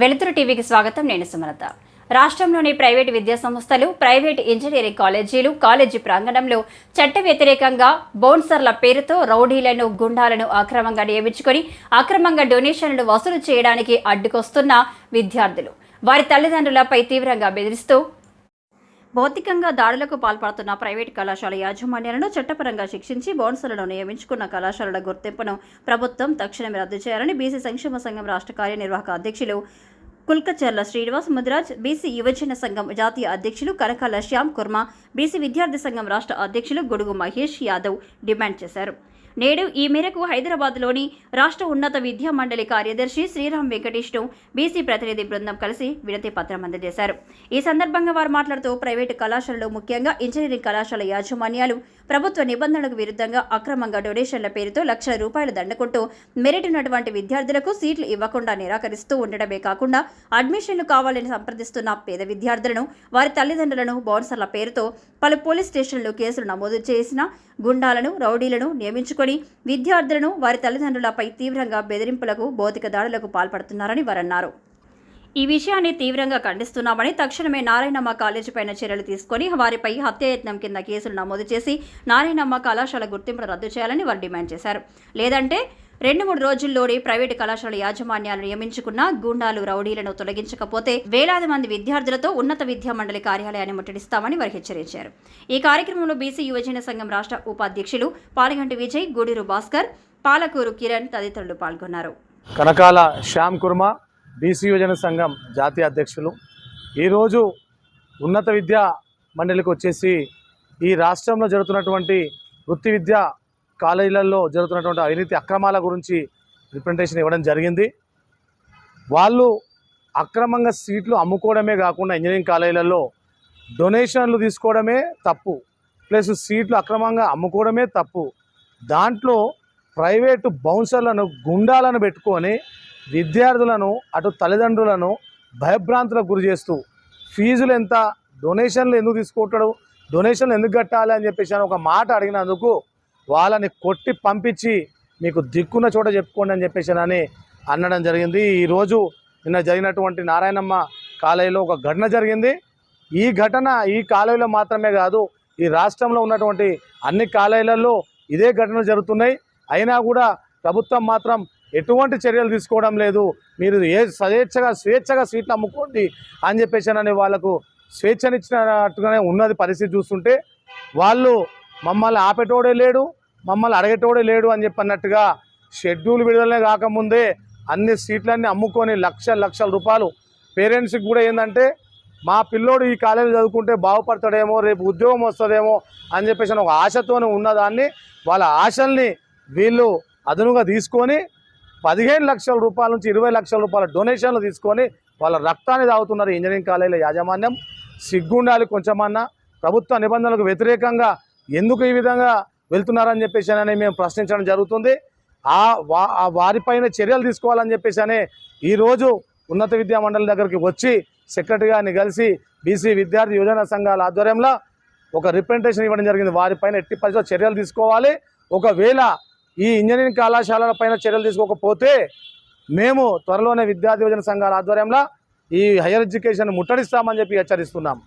వెలుతురు టీవీకి స్వాగతం. నేను సుమలత. రాష్ట్రంలోని ప్రైవేటు విద్యా సంస్థలు ప్రైవేటు ఇంజనీరింగ్ కాలేజీలు కాలేజీ ప్రాంగణంలో చట్ట వ్యతిరేకంగా బౌన్సర్ల పేరుతో రౌడీలను గుండాలను అక్రమంగా నియమించుకొని అక్రమంగా డొనేషన్లు వసూలు చేయడానికి అడ్డుకొస్తున్న విద్యార్థులు. వారి తల్లిదండ్రులపై తీవ్రంగా బెదిరిస్తూ భౌతికంగా దాడులకు పాల్పడుతున్న ప్రైవేటు కళాశాల యాజమాన్యాలను చట్టపరంగా శిక్షించి బౌన్సర్లను నియమించుకున్న కళాశాలల గుర్తింపును ప్రభుత్వం తక్షణమే రద్దు చేయాలని బీసీ సంక్షేమ సంఘం రాష్ట్ర కార్యనిర్వాహక అధ్యక్షులు కుల్కచర్ల శ్రీనివాస్ ముదిరాజ్ బీసీ యువజన సంఘం జాతీయ అధ్యక్షులు కనకాల శ్యామ్ కుర్మ బీసీ విద్యార్థి సంఘం రాష్ట్ర అధ్యక్షులు గొడుగు మహేష్ యాదవ్ డిమాండ్ చేశారు. నేడు ఈ మేరకు హైదరాబాద్లోని రాష్ట్ర ఉన్నత విద్యా మండలి కార్యదర్శి శ్రీరామ్ వెంకటేష్ను బీసీ ప్రతినిధి బృందం కలిసి వినతి పత్రం అందజేశారు. ఈ సందర్భంగా వారు మాట్లాడుతూ ప్రైవేటు కళాశాలలు ముఖ్యంగా ఇంజనీరింగ్ కళాశాల యాజమాన్యాలు ప్రభుత్వ నిబంధనలకు విరుద్ధంగా అక్రమంగా డొనేషన్ల పేరుతో లక్షల రూపాయలు దండకుంటూ మెరిట్ ఉన్నటువంటి విద్యార్థులకు సీట్లు ఇవ్వకుండా నిరాకరిస్తూ ఉండడమే కాకుండా అడ్మిషన్లు కావాలని సంప్రదిస్తున్న పేద విద్యార్థులను వారి తల్లిదండ్రులను బౌన్సర్ల పేరుతో పలు పోలీస్ స్టేషన్లు కేసులు నమోదు చేసిన గుండాలను రౌడీలను నియమించుకొని విద్యార్థులను వారి తల్లిదండ్రులపై తీవ్రంగా బెదిరింపులకు భౌతిక దాడులకు పాల్పడుతున్నారని వారన్నారు. ఈ విషయాన్ని తీవ్రంగా ఖండిస్తున్నామని తక్షణమే నారాయణమ్మ కాలేజీ పైన చర్యలు తీసుకొని వారిపై హత్యాయత్నం కింద కేసులు నమోదు చేసి నారాయణమ్మ కళాశాల గుర్తింపును రద్దు చేయాలని వారు డిమాండ్ చేశారు. లేదంటే రెండు మూడు రోజుల్లోనే ప్రైవేటు కళాశాల యాజమాన్యాలు నియమించుకున్న గూండాలు రౌడీలను తొలగించకపోతే వేలాది మంది విద్యార్థులతో ఉన్నత విద్యా మండలి కార్యాలయాన్ని ముట్టడిస్తామని వారు హెచ్చరించారు. ఈ కార్యక్రమంలో బీసీ యువజన సంఘం రాష్ట్ర ఉపాధ్యక్షులు పాలగంటి విజయ్ గూడూరు భాస్కర్ పాలకూరు కిరణ్ తదితరులు పాల్గొన్నారు. కనకాల శ్యామ్ కుర్మ బీసీ యువజన సంఘం జాతీయ అధ్యక్షులు. ఈరోజు ఉన్నత విద్యా మండలికి వచ్చేసి ఈ రాష్ట్రంలో జరుగుతున్నటువంటి వృత్తి విద్యా కాలేజీలలో జరుగుతున్నటువంటి అవినీతి అక్రమాల గురించి రిప్రజెంటేషన్ ఇవ్వడం జరిగింది. వాళ్ళు అక్రమంగా సీట్లు అమ్ముకోవడమే కాకుండా ఇంజనీరింగ్ కాలేజీలలో డొనేషన్లు తీసుకోవడమే తప్పు. ప్లస్ సీట్లు అక్రమంగా అమ్ముకోవడమే తప్పు. దాంట్లో ప్రైవేటు బౌన్సర్లను గుండాలను పెట్టుకొని విద్యార్థులను అటు తల్లిదండ్రులను భయభ్రాంతులకు గురి చేస్తూ ఫీజులు ఎంత డొనేషన్లు ఎందుకు తీసుకుంటాడు డొనేషన్లు ఎందుకు కట్టాలి అని చెప్పేసి అని ఒక మాట అడిగినందుకు వాళ్ళని కొట్టి పంపించి మీకు దిక్కున్న చోట చెప్పుకోండి అని చెప్పేసి అని అనడం జరిగింది. ఈరోజు నిన్న జరిగినటువంటి నారాయణమ్మ కాలేజీలో ఒక ఘటన జరిగింది. ఈ ఘటన ఈ కాలేజీలో మాత్రమే కాదు ఈ రాష్ట్రంలో ఉన్నటువంటి అన్ని కాలేజీలలో ఇదే ఘటనలు జరుగుతున్నాయి. అయినా కూడా ప్రభుత్వం మాత్రం ఎటువంటి చర్యలు తీసుకోవడం లేదు. మీరు ఏ స్వేచ్ఛగా స్వేచ్ఛగా సీట్లు అమ్ముకోండి అని చెప్పేసి అని వాళ్ళకు స్వేచ్ఛనిచ్చినట్టుగానే ఉన్నది పరిస్థితి చూస్తుంటే వాళ్ళు మమ్మల్ని ఆపేటోడే లేడు మమ్మల్ని అడగేటోడే లేడు అని చెప్పన్నట్టుగా షెడ్యూల్ విడుదలనే కాకముందే అన్ని సీట్లన్నీ అమ్ముకొని లక్ష లక్షల రూపాయలు పేరెంట్స్కి కూడా ఏంటంటే మా పిల్లోడు ఈ కాలేజీ చదువుకుంటే బాగుపడతాడేమో రేపు ఉద్యోగం వస్తుందేమో అని చెప్పేసి అని ఒక ఆశతోనే ఉన్నదాన్ని వాళ్ళ ఆశల్ని వీళ్ళు అదనుగా తీసుకొని పదిహేను లక్షల రూపాయల నుంచి ఇరవై లక్షల రూపాయల డొనేషన్లు తీసుకొని వాళ్ళ రక్తాన్ని తాగుతున్నారు ఇంజనీరింగ్ కాలేజీల యాజమాన్యం. సిగ్గుండాలి కొంచెమన్నా. ప్రభుత్వ నిబంధనలకు వ్యతిరేకంగా ఎందుకు ఈ విధంగా వెళ్తున్నారని చెప్పేసి అని మేము ప్రశ్నించడం జరుగుతుంది. ఆ వా ఆ వారిపైన చర్యలు తీసుకోవాలని చెప్పేసి అనే ఈరోజు ఉన్నత విద్యా మండలి దగ్గరికి వచ్చి సెక్రటరీ గారిని కలిసి బీసీ విద్యార్థి యువజన సంఘాల ఆధ్వర్యంలో ఒక రిప్రజెంటేషన్ ఇవ్వడం జరిగింది. వారిపైన ఎట్టి పరిస్థితుల్లో చర్యలు తీసుకోవాలి. ఒకవేళ ఈ ఇంజనీరింగ్ కళాశాలల పైన చర్యలు తీసుకోకపోతే మేము త్వరలోనే విద్యార్థి యువజన సంఘాల ఆధ్వర్యంలో ఈ హైయర్ ఎడ్యుకేషన్ ముట్టడిస్తామని చెప్పి హెచ్చరిస్తున్నాం.